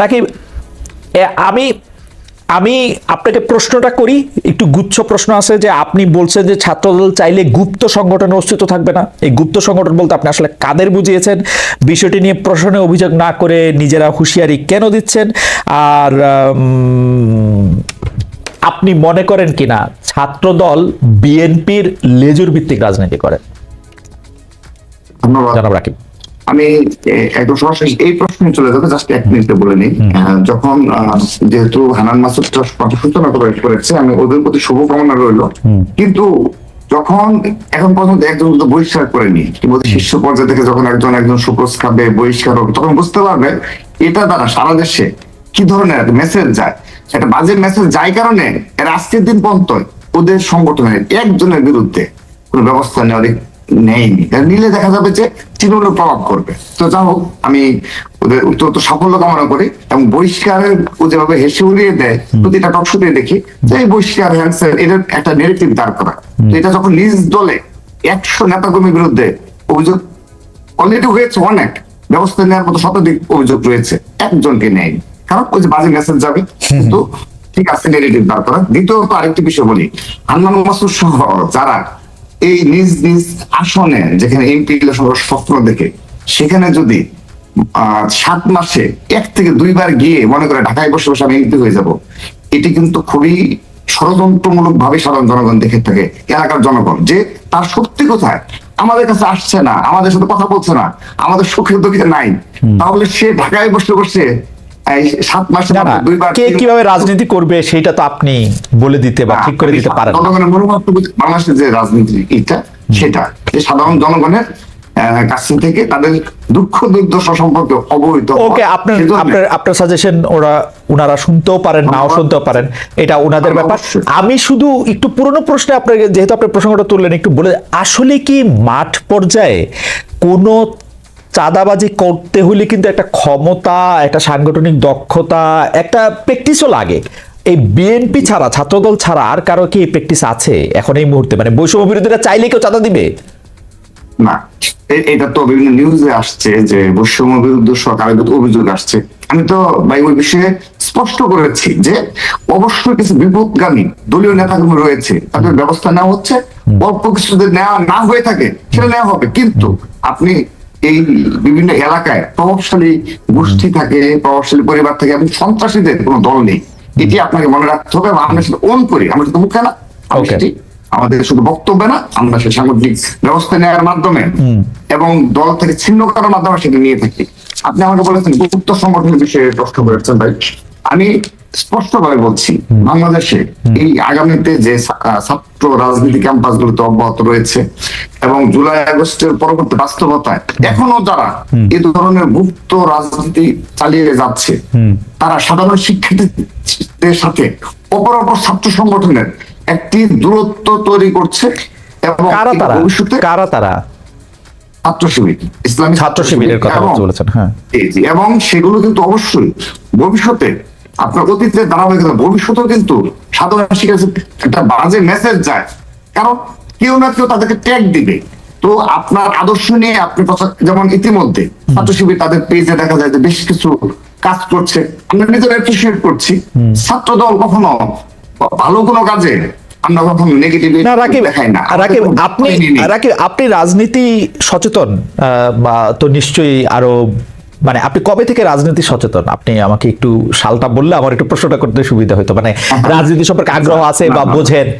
রাকিব আমি আমি আপনাকে প্রশ্নটা করি একটু গুচ্ছ প্রশ্ন আছে যে আপনি বলছেন যে ছাত্রদল চাইলে গুপ্ত সংগঠনের অস্তিত্ব থাকবে না। এই গুপ্ত সংগঠন বলতে আপনি আসলে কাদের বুঝিয়েছেন? বিষয়টি নিয়ে প্রশ্নে অভিযোগ না করে নিজেরা হুঁশিয়ারি কেন দিচ্ছেন? আর উম, আপনি মনে করেন কিনা ছাত্রদল বিএনপির লেজুর ভিত্তিক রাজনীতি করে? ধন্যবাদ। জনাব রাকিব। আমি একদম সরাসরি এই প্রশ্নে চলে যাব জাস্ট এক মিনিটে বলে নিই। যখন যেহেতু হানান মাসুদ সূচনা করে- করেছে আমি ওদের প্রতি শুভকামনা রইল। কিন্তু যখন এখন পর্যন্ত একজন কিন্তু বহিষ্কার করেনি কিংবা শীর্ষ পর্যায়ে থেকে যখন একজন একজন সুপ্রস খাবে বহিষ্কার হবে তখন বুঝতে পারবে এটা দ্বারা সারা দেশে কি ধরনের মেসেজ যায়। একটা বাজে মেসেজ যায় কারণে এর আজকের দিন পর্যন্ত ওদের সংগঠনের একজনের বিরুদ্ধে কোনো ব্যবস্থা নেওয়ার নেয়নি। নিলে দেখা যাবে যে তৃণমূলের প্রভাব করবে। তো যা হোক আমি ওদের অত্যন্ত সাফল্য কামনা করি এবং বহিষ্কারের ও যেভাবে হেসে উড়িয়ে দেয় প্রতিটা টকশুতে দেখি যে এই বহিষ্কার হ্যান্সার এটার একটা নেগেটিভ দাঁড় করা। তো এটা যখন নিজ দলে একশো নেতাকর্মীর বিরুদ্ধে অভিযোগ অলরেডি হয়েছে অনেক ব্যবস্থা নেওয়ার মতো শতাধিক অভিযোগ রয়েছে একজনকে নেয়নি। কারণ ওই যে বাজে মেসেজ যাবে। কিন্তু ঠিক আছে নেগেটিভ দাঁড় করা। দ্বিতীয়ত আরেকটি বিষয় বলি হান্নান মাসুদ সহ যারা এই নিজ নিজ আসনে যেখানে এমপি স্বপ্ন দেখে সেখানে যদি সাত মাসে এক থেকে দুইবার গিয়ে মনে করে ঢাকায় বসে বসে আমি এমপি হয়ে যাব এটি কিন্তু খুবই ষড়যন্ত্রমূলক ভাবে সাধারণ জনগণ দেখে থাকে এলাকার জনগণ যে তার সত্যি কোথায় আমাদের কাছে আসছে না আমাদের সাথে কথা বলছে না আমাদের সুখের দুঃখে নাই। তাহলে সে ঢাকায় বসে বসে সাত মাসে দুইবার কে কীভাবে রাজনীতি করবে সেটা তো আপনি বলে দিতে বা ঠিক করে দিতে পারেন জনগণের মনোভাব বাংলাদেশের যে রাজনীতি এটা সেটা যে সাধারণ জনগণের কাছ থেকে তাদের দুঃখ দুর্দশা সম্পর্কে অবহিত ওকে আপনার আপনার আপনার সাজেশন ওরা ওনারা শুনতেও পারেন নাও শুনতেও পারেন। এটা ওনাদের ব্যাপার। আমি শুধু একটু পুরনো প্রশ্নে আপনাকে যেহেতু আপনি প্রসঙ্গটা তুললেন একটু বলে আসলে কি মাঠ পর্যায়ে কোনো চাঁদাবাজি করতে হলে কিন্তু একটা ক্ষমতা একটা সাংগঠনিক দক্ষতা একটা প্র্যাকটিসও লাগে। এই বিএনপি ছাড়া ছাত্রদল ছাড়া আর কারও কি প্র্যাকটিস আছে এখন এই মুহূর্তে? মানে বৈষম্য বিরোধীরা চাইলে কেউ চাঁদা দিবে? না এটা তো বিভিন্ন নিউজে আসছে যে বৈষম্য বিরুদ্ধে সরকারের অভিযোগ আসছে। আমি তো ভাই ওই বিষয়ে স্পষ্ট করেছি যে অবশ্যই কিছু বিপদগামী দলীয় নেতাকর্মী রয়েছে তাদের ব্যবস্থা নেওয়া হচ্ছে। অল্প কিছু যদি নেওয়া না হয়ে থাকে সেটা নেওয়া হবে। কিন্তু আপনি এই বিভিন্ন এলাকায় প্রভাবশালী গোষ্ঠী থাকে প্রভাবশালী পরিবার থাকে এবং সন্ত্রাসীদের কোনো দল নেই। এটি আপনাকে মনে রাখতে হবে আমরা সেটা ওন করি। আমরা শুধু মুখে না আমাদের শুধু বক্তব্য না আমরা সেই সাংগঠনিক ব্যবস্থা নেওয়ার মাধ্যমে এবং দল থেকে ছিন্ন করার মাধ্যমে সেটা নিয়ে থাকি। আপনি আমাকে বলেছেন গুপ্ত সংগঠনের বিষয়ে প্রশ্ন করেছেন ভাই। আমি স্পষ্ট ভাবে বলছি বাংলাদেশে এই আগামীতে যে ছাত্র রাজনীতি ক্যাম্পাস গুলোতে অব্যাহত রয়েছে এবং জুলাই আগস্টের পরবর্তী বাস্তবতায় এখনও যারা এই ধরনের গুপ্ত রাজনীতি চালিয়ে যাচ্ছে তারা সাধারণ শিক্ষার্থীদের সাথে অপর অপর ছাত্র সংগঠনের একটি দূরত্ব তৈরি করছে এবং ভবিষ্যতে কারা তারা? ছাত্র শিবির ইসলামী ছাত্র শিবিরের কথা বলছেন হ্যাঁ। এবং সেগুলো কিন্তু অবশ্যই ভবিষ্যতে আপনার অতীতের ধারাবাহিকতা ভবিষ্যতেও কিন্তু সাধারণ শিক্ষার্থী একটা বাজে মেসেজ যায়। কারণ কেউ না কেউ তাদেরকে ট্যাগ দিবে। তো আপনার আদর্শ নিয়ে আপনি যেমন ইতিমধ্যে ছাত্র শিবির তাদের পেজে দেখা যায় যে বেশ কিছু কাজ করছে। আমরা নিজেরা অ্যাপ্রিসিয়েট করছি। ছাত্র দল কখনো ভালো কোনো কাজে আমরা কখনো নেগেটিভ না রাকিব না। রাকিব আপনি ভয় রাকিব আপনি রাজনীতি সচেতন বা তো নিশ্চয়ই আরও মানে আপনি কবে থেকে রাজনীতি সচেতন? আপনি আমাকে একটু সালটা বললে আমার একটু প্রশ্নটা করতে সুবিধা হতো। মানে রাজনীতি সম্পর্কে আগ্রহ আছে বা। বোঝেন।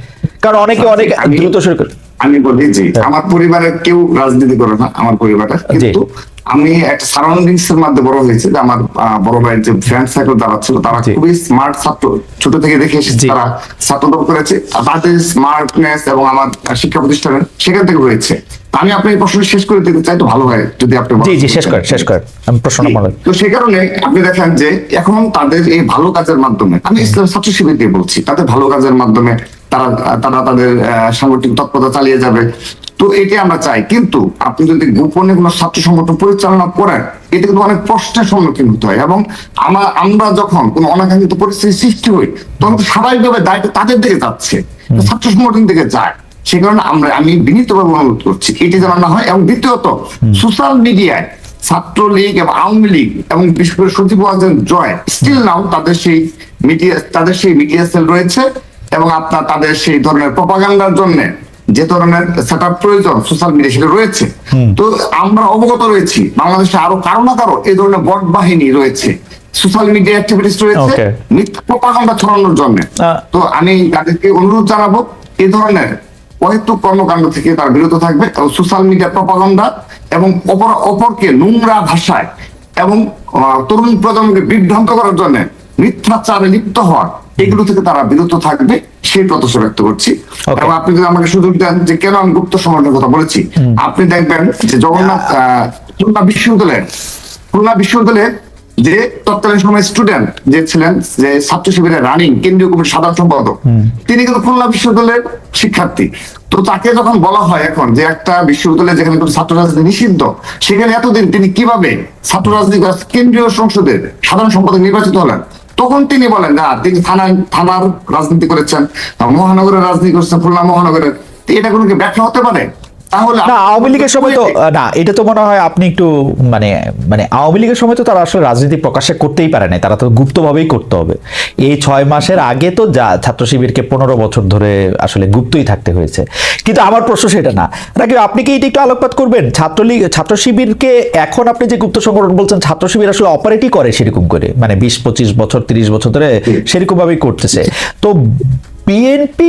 কারণ অনেকে অনেক দ্রুত শুরু করে আমি বলি যে আমার পরিবারের কেউ রাজনীতি করে না আমার পরিবারটা। কিন্তু আমি একটা সারাউন্ডিংস এর মধ্যে বড় হয়েছে যে আমার বড় ভাইয়ের যে ফ্রেন্ড সার্কেল যারা ছিল তারা খুবই স্মার্ট ছাত্র। ছোট থেকে দেখে এসেছে তারা ছাত্রদল করেছে। তাদের স্মার্টনেস এবং আমার শিক্ষা প্রতিষ্ঠানের সেখান থেকে হয়েছে। আমি আপনার এই প্রশ্ন শেষ করে দিতে চাই তো ভালো হয় যদি আপনি জি জি শেষ করেন শেষ করেন। আমি প্রশ্নটা মনে তো সেই কারণে আপনি দেখেন যে এখন তাদের এই ভালো কাজের মাধ্যমে আমি ইসলাম ছাত্র শিবির দিয়ে বলছি তাদের ভালো কাজের মাধ্যমে তারা তারা তাদের সাংগঠনিক তৎপরতা চালিয়ে যাবে। তো এটি আমরা চাই। কিন্তু আপনি যদি গোপনে কোনো ছাত্র সংগঠন পরিচালনা করেন এটা কিন্তু অনেক প্রশ্নের সম্মুখীন হতে হয়। এবং আমরা আমরা যখন কোনো অনাকাঙ্ক্ষিত পরিস্থিতি সৃষ্টি হই তখন তো স্বাভাবিকভাবে দায়িত্ব তাদের দিকে যাচ্ছে। ছাত্র সংগঠন দিকে যায়। সে কারণে আমরা আমি বিনীতভাবে অনুরোধ করছি এটি যেন না হয়। এবং দ্বিতীয়ত সোশ্যাল মিডিয়ায় ছাত্রলীগ এবং আওয়ামী লীগ এবং বিশেষ করে সচিব জয় স্টিল নাও তাদের সেই মিডিয়া তাদের সেই মিডিয়া সেল রয়েছে। এবং আপনার তাদের সেই ধরনের প্রপাগান্ডার জন্য যে ধরনের সেট প্রয়োজন সোশ্যাল মিডিয়া সেটা রয়েছে। তো আমরা অবগত রয়েছি বাংলাদেশে আরও কারও না কারও এই ধরনের বট বাহিনী রয়েছে সোশ্যাল মিডিয়া রয়েছে মিথ্যা প্রপাগান্ডা ছড়ানোর জন্য। তো আমি তাদেরকে অনুরোধ জানাব এই ধরনের অহেতুক কর্মকাণ্ড থেকে তারা বিরত থাকবে সোশ্যাল মিডিয়া প্রপাগান্ডা এবং অপর অপরকে নোংরা ভাষায় এবং তরুণ প্রজন্মকে বিভ্রান্ত করার জন্য মিথ্যাচারে লিপ্ত হওয়ার এগুলো থেকে তারা বিরত থাকবে সেই প্রত্যাশা ব্যক্ত করছি। এবং আপনি যদি আমাকে সুযোগ দেন যে কেন আমি গুপ্ত সমাজের কথা বলেছি আপনি দেখবেন যে জগন্নাথ আহ, খুলনা বিশ্ববিদ্যালয়ের খুলনা বিশ্ববিদ্যালয়ের যে তৎকালীন সময় স্টুডেন্ট যে ছিলেন যে ছাত্র শিবিরের রানিং কেন্দ্রীয় কমিটির সাধারণ সম্পাদক তিনি কিন্তু খুলনা বিশ্ববিদ্যালয়ের শিক্ষার্থী। তো তাকে যখন বলা হয় এখন যে একটা বিশ্ববিদ্যালয়ে যেখানে কোনো ছাত্র রাজনীতি নিষিদ্ধ সেখানে এতদিন তিনি কীভাবে ছাত্র রাজনীতি কেন্দ্রীয় সংসদের সাধারণ সম্পাদক নির্বাচিত হলেন? তখন তিনি বলেন, না, তিনি থানায়, থানার রাজনীতি করেছেন, মহানগরের রাজনীতি করেছেন, খুলনা মহানগরের। এটা কোনো কি ব্যাখ্যা হতে পারে? না আওয়ামী লীগের সময় তো না এটা তো মনে হয় আপনি একটু মানে মানে আওয়ামী লীগের সময় তো তারা আসলে রাজনীতি প্রকাশ্যে করতেই পারে না তারা তো গুপ্তভাবেই করতে হবে। এই ছয় মাসের আগে তো যা ছাত্র শিবিরকে পনেরো বছর ধরে আসলে গুপ্তই থাকতে হয়েছে। কিন্তু আমার প্রশ্ন সেটা না। নাকি আপনি কি এটা একটু আলোকপাত করবেন? ছাত্রলীগ ছাত্র শিবিরকে এখন আপনি যে গুপ্ত সংগঠন বলছেন ছাত্র শিবির আসলে অপারেটই করে সেরকম করে মানে বিশ পঁচিশ বছর তিরিশ বছর ধরে সেরকম ভাবেই করতেছে। তো বিএনপি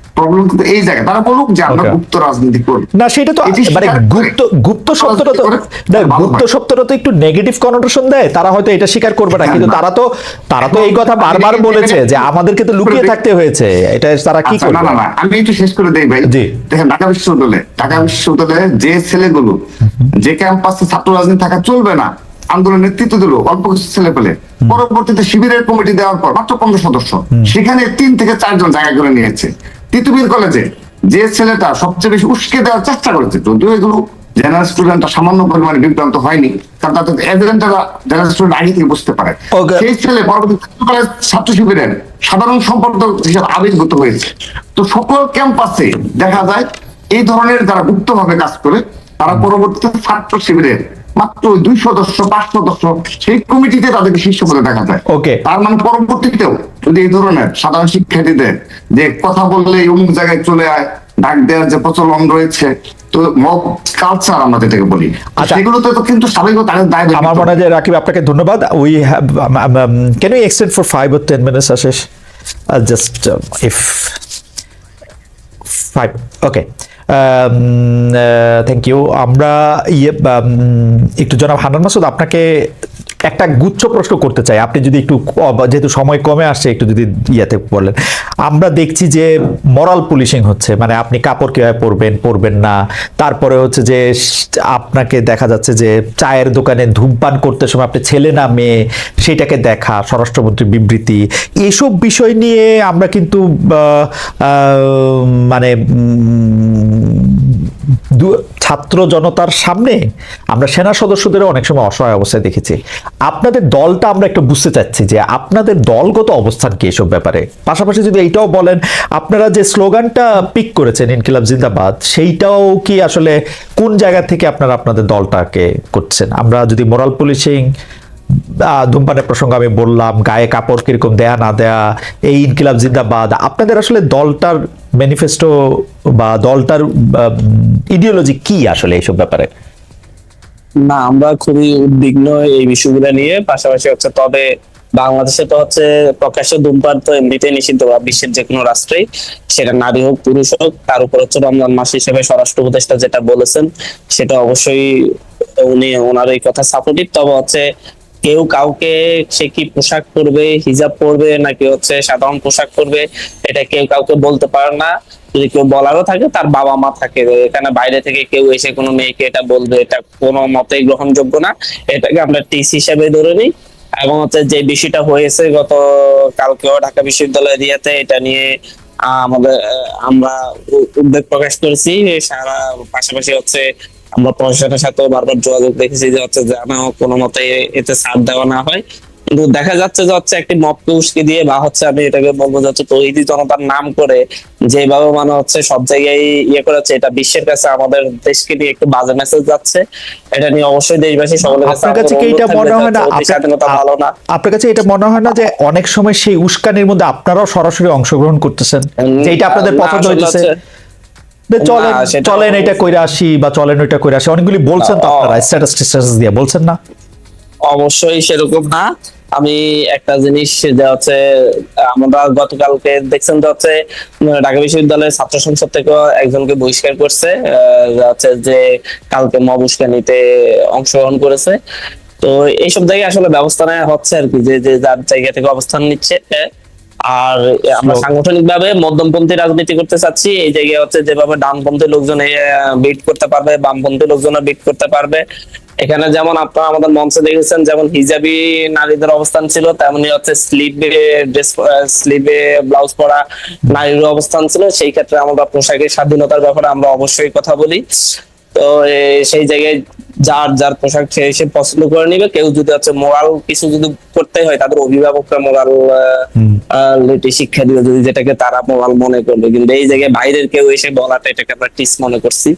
প্রবলেম কিন্তু এই জায়গায়। তারা বলুক যে আমরা গুপ্ত রাজনীতি করি। না সেটা তো মানে গুপ্ত গুপ্ত শব্দটা তো না গুপ্ত শব্দটা তো একটু নেগেটিভ কনোটেশন দেয়। তারা হয়তো এটা স্বীকার করবে না। কিন্তু তারা তো তারা তো এই কথা বারবার বলেছে যে আমাদেরকে তো লুকিয়ে থাকতে হয়েছে। এটা তারা কি আচ্ছা, করবে? না না। আমি একটু শেষ করে দেই ভাই। জি। দেখেন ঢাকা বিশ্ববিদ্যালয়ে ঢাকা বিশ্ববিদ্যালয়ে যে ছেলেগুলো যে ক্যাম্পাসে ছাত্র রাজনীতি থাকা চলবে না আন্দোলন নেতৃত্ব দিল অল্প কিছু ছেলে পেলে পরবর্তীতে শিবিরের কমিটি দেওয়ার পর মাত্র পনেরো সদস্য। সেখানে তিন থেকে চারজন জায়গা করে নিয়েছে। তিতুমির কলেজে যে ছেলেটা সবচেয়ে বেশি উস্কে দেওয়ার চেষ্টা করেছে যদিও এগুলো জেনারেল স্টুডেন্টরা সামান্য পরিমাণে বিভ্রান্ত হয়নি কারণ তাদের এজেন্টরা জেনারেল স্টুডেন্ট আগে থেকে বুঝতে পারে। সেই ছেলে পরবর্তী ছাত্র শিবিরের সাধারণ সম্পাদক হিসেবে আবির্ভূত হয়েছে। তো সকল ক্যাম্পাসে দেখা যায় এই ধরনের যারা গুপ্তভাবে কাজ করে তারা পরবর্তীতে ছাত্র শিবিরের মাত্র দুই সদস্য পাঁচ সদস্য সেই কমিটিতে তাদেরকে শীর্ষ পদে দেখা যায়। Okay. তার মানে পরবর্তীতেও যদি এই ধরনের সাধারণ শিক্ষার্থীদের যে কথা বললে অমুক জায়গায় চলে আয় ডাক দেওয়ার যে প্রচলন রয়েছে তো মব কালচার আমরা যেটাকে বলি। আচ্ছা। সেগুলোতে তো কিন্তু স্বাভাবিক তাদের দায় আমার মনে হয় রাকিব আপনাকে ধন্যবাদ। We can you extend for five or ten minutes Ashis just if five okay thank you আমরা ইয়ে একটু জনাব হান্নান মাসুদ, আপনাকে একটা গুচ্ছ প্রশ্ন করতে চাই। আপনি যদি একটু যেহেতু সময় কমে আসছে, একটু যদি ইয়াতে বলেন। আমরা দেখছি যে মরাল পুলিশিং হচ্ছে মানে আপনি কাপড় কীভাবে পরবেন পরবেন না। তারপরে হচ্ছে যে আপনাকে দেখা যাচ্ছে যে চায়ের দোকানে ধূমপান করতে সময় আপনি ছেলে না মেয়ে, সেটাকে দেখা, স্বরাষ্ট্রমন্ত্রীর বিবৃতি। এসব বিষয় নিয়ে আমরা কিন্তু মানে ছাত্র জনতার সামনে আমরা সেনা সদস্যদেরও অনেক সময় অসহায় অবস্থায় দেখেছি। আপনাদের দলটা আমরা একটু বুঝতে চাচ্ছি যে আপনাদের দলগত অবস্থান কি এসব ব্যাপারে? পাশাপাশি যদি এইটাও বলেন, আপনারা যে স্লোগানটা পিক করেছেন, ইনকিলাব জিন্দাবাদ, সেইটাও কি আসলে কোন জায়গা থেকে আপনারা আপনাদের দলটাকে করছেন? আমরা যদি মোরাল পুলিশিং ধূমপানের প্রসঙ্গ আমি বললাম, গায়ে কাপড় কীরকম দেয়া, না দেয়া, এই ইনকিলাব জিন্দাবাদ। আপনাদের আসলে দলটার ম্যানিফেস্টো বা দলটার ইডিওলজি কি আসলে এইসব ব্যাপারে? না, আমরা খুবই উদ্বিগ্ন এই বিষয়গুলো নিয়ে। পাশাপাশি হচ্ছে তবে বাংলাদেশে তো হচ্ছে প্রকাশ্য ধূমপান তো এমনিতে নিষিদ্ধ বা বিশ্বের যে কোনো রাষ্ট্রেই। সেটা নারী হোক, পুরুষ হোক, তার উপর হচ্ছে রমজান মাস হিসেবে স্বরাষ্ট্র উপদেষ্টা যেটা বলেছেন, সেটা অবশ্যই উনি ওনার এই কথা সাপোর্টিভ তবে হচ্ছে কেউ কাউকে সে কি পোশাক পরবে, হিজাব পরবে, নাকি হচ্ছে সাধারণ পোশাক পরবে, এটা কেউ কাউকে বলতে পারে না। যদি কেউ বলারও থাকে, তার বাবা মা থাকে। এখানে বাইরে থেকে কেউ এসে কোনো মেয়েকে এটা বলবে, এটা কোনো মতেই গ্রহণযোগ্য না। এটাকে আমরা টিস হিসেবে ধরে নিই। এবং হচ্ছে যে বিষয়টা হয়েছে গত, কালকেও ঢাকা বিশ্ববিদ্যালয় এরিয়াতে এটা নিয়ে আমাদের আমরা উদ্বেগ প্রকাশ করেছি। সারা পাশাপাশি হচ্ছে আমরা প্রশাসনের সাথেও বারবার যোগাযোগ রেখেছি যে হচ্ছে যেন কোনো মতে এতে ছাড় দেওয়া না হয়। কিন্তু দেখা যাচ্ছে যে হচ্ছে একটি মতকে উস্কে দিয়ে বা হচ্ছে আমি এটাকে বলব যে হচ্ছে তৈরি জনতার নাম করে যেভাবে মানে হচ্ছে সব জায়গায় ইয়ে করেছে এটা বিশ্বের কাছে আমাদের দেশকে নিয়ে একটু বাজে মেসেজ যাচ্ছে। এটা নিয়ে অবশ্যই দেশবাসী সকলের কাছে আপনার কাছে কি এটা মনে হয় না? স্বাধীনতা ভালো না আপনার কাছে এটা মনে হয় না যে অনেক সময় সেই উস্কানির মধ্যে আপনারাও সরাসরি অংশগ্রহণ করতেছেন? যে এটা আপনাদের পছন্দ হইতেছে। চলেন চলেন এটা কইরা আসি বা চলেন ওইটা কইরা আসি। অনেকগুলি বলছেন তো আপনারা স্ট্যাটাস স্ট্যাটাস দিয়ে বলছেন না? অবশ্যই সেরকম না। আমি একটা জিনিস যে হচ্ছে আমরা গতকালকে দেখছেন যে হচ্ছে ঢাকা বিশ্ববিদ্যালয়ের ছাত্র সংসদ থেকে একজনকে বহিষ্কার করছে হচ্ছে যে কালকে মবুস্কানিতে অংশগ্রহণ করেছে। তো এইসব জায়গায় আসলে ব্যবস্থা নেওয়া হচ্ছে আর কি যে যে যার জায়গা থেকে অবস্থান নিচ্ছে আর আমরা সাংগঠনিক ভাবে মধ্যমপন্থী রাজনীতি করতে চাচ্ছি। এই জায়গায় হচ্ছে যেভাবে ডানপন্থী লোকজন বিট করতে পারবে বামপন্থী লোকজন বিট করতে পারবে। এখানে যেমন আপনারা আমাদের মঞ্চে দেখেছেন যেমন হিজাবি নারীদের অবস্থান ছিল তেমনি হচ্ছে স্লিভে ড্রেস স্লিভে ব্লাউজ পরা নারীর অবস্থান ছিল। সেই ক্ষেত্রে আমরা পোশাকের স্বাধীনতার ব্যাপারে আমরা অবশ্যই কথা বলি। তো সেই জায়গায় যার যার পোশাক সে এসে পছন্দ করে নিবে। কেউ যদি হচ্ছে মোরাল কিছু যদি করতে হয় তাদের অভিভাবকরা মোরাল শিক্ষা দিবে যদি যেটাকে তারা মোরাল মনে করবে। কিন্তু এই জায়গায় বাইরের কেউ এসে বলাটা এটাকে আমরা টিস মনে করছি।